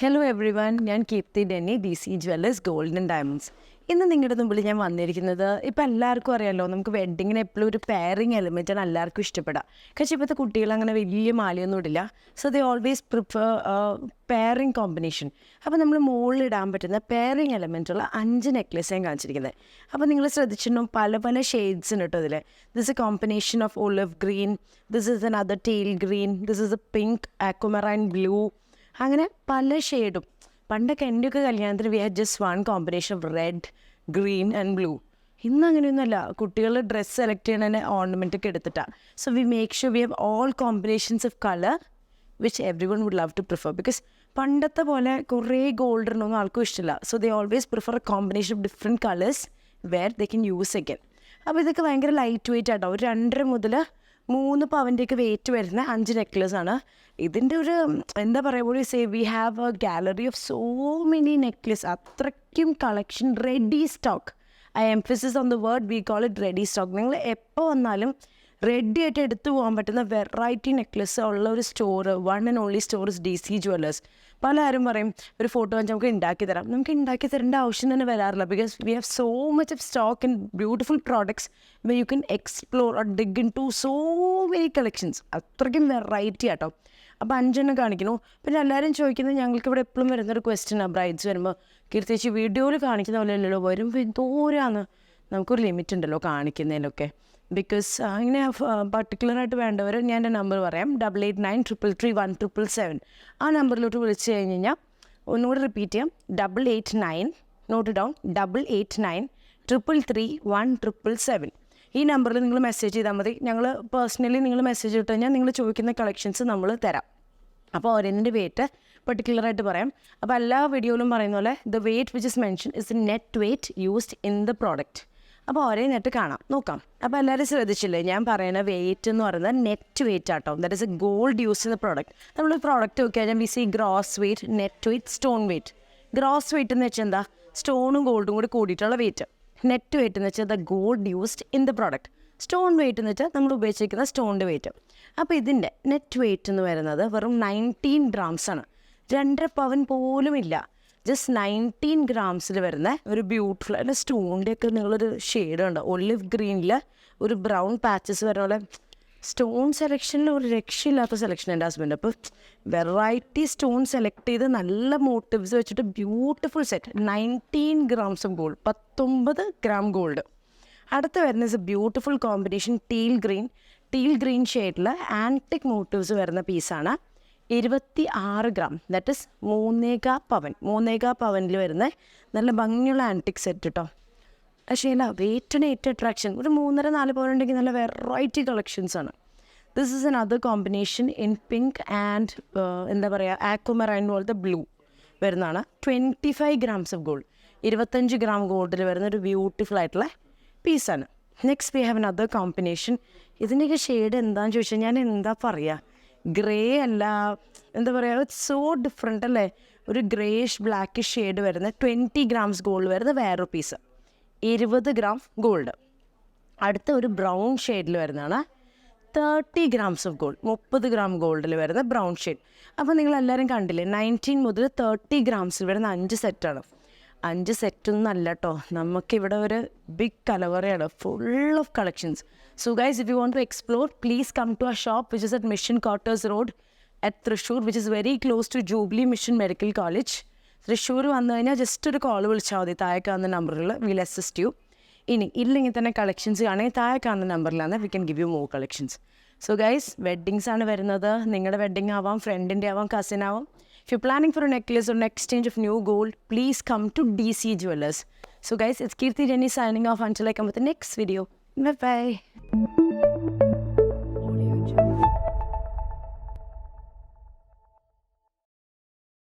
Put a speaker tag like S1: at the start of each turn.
S1: Hello everyone ഞാൻ Keerthi Denny D C jewellers golden diamonds ഇന്ന് നിങ്ങളുടെ മുമ്പിൽ ഞാൻ വന്നിരിക്കുന്നത് ഇപ്പം എല്ലാവർക്കും അറിയാമല്ലോ നമുക്ക് വെഡ്ഡിങ്ങിന് എപ്പോഴും ഒരു പെയറിങ് എലിമെന്റാണ് എല്ലാവർക്കും ഇഷ്ടപ്പെടുക. പക്ഷേ ഇപ്പോഴത്തെ കുട്ടികൾ അങ്ങനെ വലിയ മാലയൊന്നും ഇടില്ല. So they always prefer pairing combination അപ്പോൾ നമ്മൾ മുകളിൽ ഇടാൻ പറ്റുന്ന പെയറിങ് എലമെന്റുള്ള അഞ്ച് നെക്ലസ് ഞാൻ കാണിച്ചിരിക്കുന്നത്. അപ്പോൾ നിങ്ങൾ ശ്രദ്ധിച്ചിട്ടുണ്ടോ? പല പല ഷെയ്ഡ്സ് ഉണ്ട് കേട്ടോ ഇതിൽ this a combination of olive green this is another teal green this is a pink aquamarine blue അങ്ങനെ പല ഷെയ്ഡും പണ്ടൊക്കെ എന്റെയൊക്കെ കല്യാണത്തിന് we had just one combination of red green and blue ഇന്ന് അങ്ങനെയൊന്നുമല്ല. കുട്ടികൾ ഡ്രസ്സ് സെലക്ട് ചെയ്യണതിന് ഓർണമെന്റ് ഒക്കെ എടുത്തിട്ടാണ് so we make sure we have all combinations of colour which everyone would love to prefer because പണ്ടത്തെ പോലെ കുറേ ഗോൾഡ് ഉണ്ടൊന്നും ആൾക്കും ഇഷ്ടമില്ല so they always prefer a combination of different colours where they can use again അപ്പോൾ ഇതൊക്കെ ഭയങ്കര light weight ആട്ടോ. ഒരു രണ്ടര മുതൽ മൂന്ന് പവന്റെയൊക്കെ വെയിറ്റ് വരുന്ന അഞ്ച് നെക്ലസ് ആണ്. ഇതിന്റെ ഒരു എന്താ പറയുക say we have a gallery of so many necklace അത്രയ്ക്കും collection ready stock I emphasis on the word we call it ready stock നിങ്ങൾ എപ്പോൾ വന്നാലും റെഡി ആയിട്ട് എടുത്തു പോകാൻ പറ്റുന്ന വെറൈറ്റി നെക്ലസ് ഉള്ള ഒരു store one and only stores D C jewellers പലരും പറയും ഒരു ഫോട്ടോ വെച്ച് നമുക്ക് ഉണ്ടാക്കി തരാം. നമുക്ക് ഉണ്ടാക്കി തരേണ്ട ആവശ്യം തന്നെ വരാറില്ല because we have so much of stock and beautiful products where you can explore or dig into so many collections അത്രയ്ക്കും വെറൈറ്റി ആട്ടോ അപ്പോൾ അഞ്ചെണ്ണം കാണിക്കുന്നു. പിന്നെ എല്ലാവരും ചോദിക്കുന്നത് ഞങ്ങൾക്ക് ഇവിടെ എപ്പോഴും വരുന്നൊരു ആണ് ബ്രൈഡ്സ് വരുമ്പോൾ കീർത്തിച്ച് വീഡിയോയിൽ കാണിക്കുന്ന പോലെ അല്ലല്ലോ വരുമ്പോൾ എന്തോരാന്ന്. നമുക്കൊരു ലിമിറ്റ് ഉണ്ടല്ലോ കാണിക്കുന്നതിലൊക്കെ. ബിക്കോസ് അങ്ങനെ പർട്ടിക്കുലറായിട്ട് വേണ്ടവർ ഞാൻ എന്റെ നമ്പർ പറയാം. Double eight nine triple three one triple seven ആ നമ്പറിലോട്ട് വിളിച്ച് കഴിഞ്ഞ് കഴിഞ്ഞാൽ ഒന്നുകൂടി റിപ്പീറ്റ് ചെയ്യാം. Double eight nine note down double eight nine triple three one triple seven ഈ നമ്പറിൽ നിങ്ങൾ മെസ്സേജ് ചെയ്താൽ മതി. ഞങ്ങൾ പേഴ്സണലി നിങ്ങൾ മെസ്സേജ് ഇട്ട് കഴിഞ്ഞാൽ നിങ്ങൾ ചോദിക്കുന്ന കളക്ഷൻസ് നമ്മൾ തരാം. അപ്പോൾ ഓരോന്നിന്റെ വെയിറ്റ് പെർട്ടിക്കുലറായിട്ട് പറയാം. അപ്പോൾ എല്ലാ വീഡിയോയിലും പറയുന്ന പോലെ the weight which is mention is net weight used in the product അപ്പോൾ ഒരേ നെറ്റ് കാണാം. നോക്കാം. അപ്പോൾ എല്ലാവരും ശ്രദ്ധിച്ചില്ലേ? ഞാൻ പറയുന്ന വെയിറ്റ് എന്ന് പറയുന്നത് നെറ്റ് വെയിറ്റ് ആട്ടോ. That is a gold use in the product നമ്മൾ പ്രോഡക്റ്റ് നോക്കി കഴിഞ്ഞാൽ we see gross weight net weight stone weight gross weight എന്ന് വെച്ചാൽ എന്താ? സ്റ്റോണും ഗോൾഡും കൂടി കൂടിയിട്ടുള്ള വെയിറ്റ് നെറ്റ് വെയിറ്റ് എന്ന് വെച്ചാൽ the gold used in the product stone weight എന്ന് വെച്ചാൽ നമ്മൾ ഉപയോഗിച്ചിരിക്കുന്ന സ്റ്റോണിന്റെ വെയിറ്റ് അപ്പോൾ ഇതിന്റെ നെറ്റ് വെയിറ്റ് എന്ന് പറയുന്നത് വെറും നയന്റീൻ ഗ്രാംസ് ആണ്. രണ്ടര പവൻ പോലും ഇല്ല. ജസ്റ്റ് നയന്റീൻ ഗ്രാംസിൽ വരുന്ന ഒരു ബ്യൂട്ടിഫുൾ അതിന്റെ സ്റ്റോണിന്റെ ഒക്കെ നിങ്ങളൊരു ഷെയ്ഡ് ഉണ്ട് ഒലിവ് ഗ്രീനിൽ ഒരു ബ്രൗൺ പാച്ചസ് വരുന്ന പോലെ സ്റ്റോൺ സെലക്ഷനിൽ ഒരു രക്ഷയില്ലാത്ത സെലക്ഷൻ എന്റെ ഹസ്ബൻഡ് അപ്പോൾ വെറൈറ്റി സ്റ്റോൺ സെലക്ട് ചെയ്ത് നല്ല മോട്ടീവ്സ് വെച്ചിട്ട് beautiful set nineteen grams gold പത്തൊമ്പത് ഗ്രാം ഗോൾഡ് അടുത്ത വരുന്ന is a beautiful combination teal green teal green ഷെയ്ഡിൽ ആന്റിക് മോട്ടീവ്സ് വരുന്ന പീസാണ് ഇരുപത്തി ആറ് ഗ്രാം. ദാറ്റ് ഇസ് മൂന്നേകാ പവൻ. മൂന്നേകാ പവനിൽ വരുന്ന നല്ല ഭംഗിയുള്ള ആന്റിക് സെറ്റ് കേട്ടോ പക്ഷേ എന്നാ വെയിറ്റിന് ഏറ്റവും അട്രാക്ഷൻ ഒരു മൂന്നര നാല് പവൻ ഉണ്ടെങ്കിൽ നല്ല വെറൈറ്റി കളക്ഷൻസ് ആണ്. This is another combination in pink and എന്താ പറയുക ആക്വമറൈൻ പോലത്തെ ബ്ലൂ വരുന്നതാണ്. Twenty five grams of gold ഇരുപത്തഞ്ച് ഗ്രാം ഗോൾഡിൽ വരുന്ന ഒരു ബ്യൂട്ടിഫുൾ ആയിട്ടുള്ള പീസാണ് next we have another combination ഇതിന്റെയൊക്കെ ഷെയ്ഡ് എന്താണെന്ന് ചോദിച്ചാൽ ഞാൻ എന്താ പറയുക ഗ്രേ അല്ല എന്താ പറയുക ഇറ്റ്സ് സോ ഡിഫറെന്റ് അല്ലേ? ഒരു ഗ്രേഷ് ബ്ലാക്ക് ഷെയ്ഡ് വരുന്ന ട്വന്റി ഗ്രാംസ് ഗോൾഡ് വരുന്ന വേറൊരു പീസ് ഇരുപത് ഗ്രാം ഗോൾഡ് അടുത്ത ഒരു ബ്രൗൺ ഷെയ്ഡിൽ വരുന്നതാണ് തേർട്ടി ഗ്രാംസ് ഓഫ് ഗോൾഡ് മുപ്പത് ഗ്രാം ഗോൾഡിൽ വരുന്ന ബ്രൗൺ ഷെയ്ഡ് അപ്പോൾ നിങ്ങൾ എല്ലാവരും കണ്ടില്ലേ നയന്റീൻ മുതൽ തേർട്ടി ഗ്രാംസിൽ വരുന്ന അഞ്ച് സെറ്റാണ് അഞ്ച് സെറ്റൊന്നും അല്ല കേട്ടോ നമുക്കിവിടെ ഒരു big കലവറയാണ്. Full of collections so guys if you want to explore please come to a shop which is at Mission Quarters Road at Thrissur which is very close to Jubilee Mission Medical College Thrissur വന്നു കഴിഞ്ഞാൽ just ഒരു call വിളിച്ചാൽ മതി. താഴെ കാണുന്ന നമ്പറിൽ will assist U ഇനി ഇല്ലെങ്കിൽ തന്നെ കളക്ഷൻസ് ആണെങ്കിൽ താഴെ കാണുന്ന നമ്പറിലാണ് we can give you more collections so guys weddings ആണ് വരുന്നത്. നിങ്ങളുടെ വെഡ്ഡിങ് ആവാം ഫ്രണ്ടിന്റെ ആവാം കസിൻ ആവാം. If you're planning for a necklace or an exchange of new gold, please come to DC Jewelers. So guys, it's Kirti Jenny signing off until I come with the next video. Bye-bye.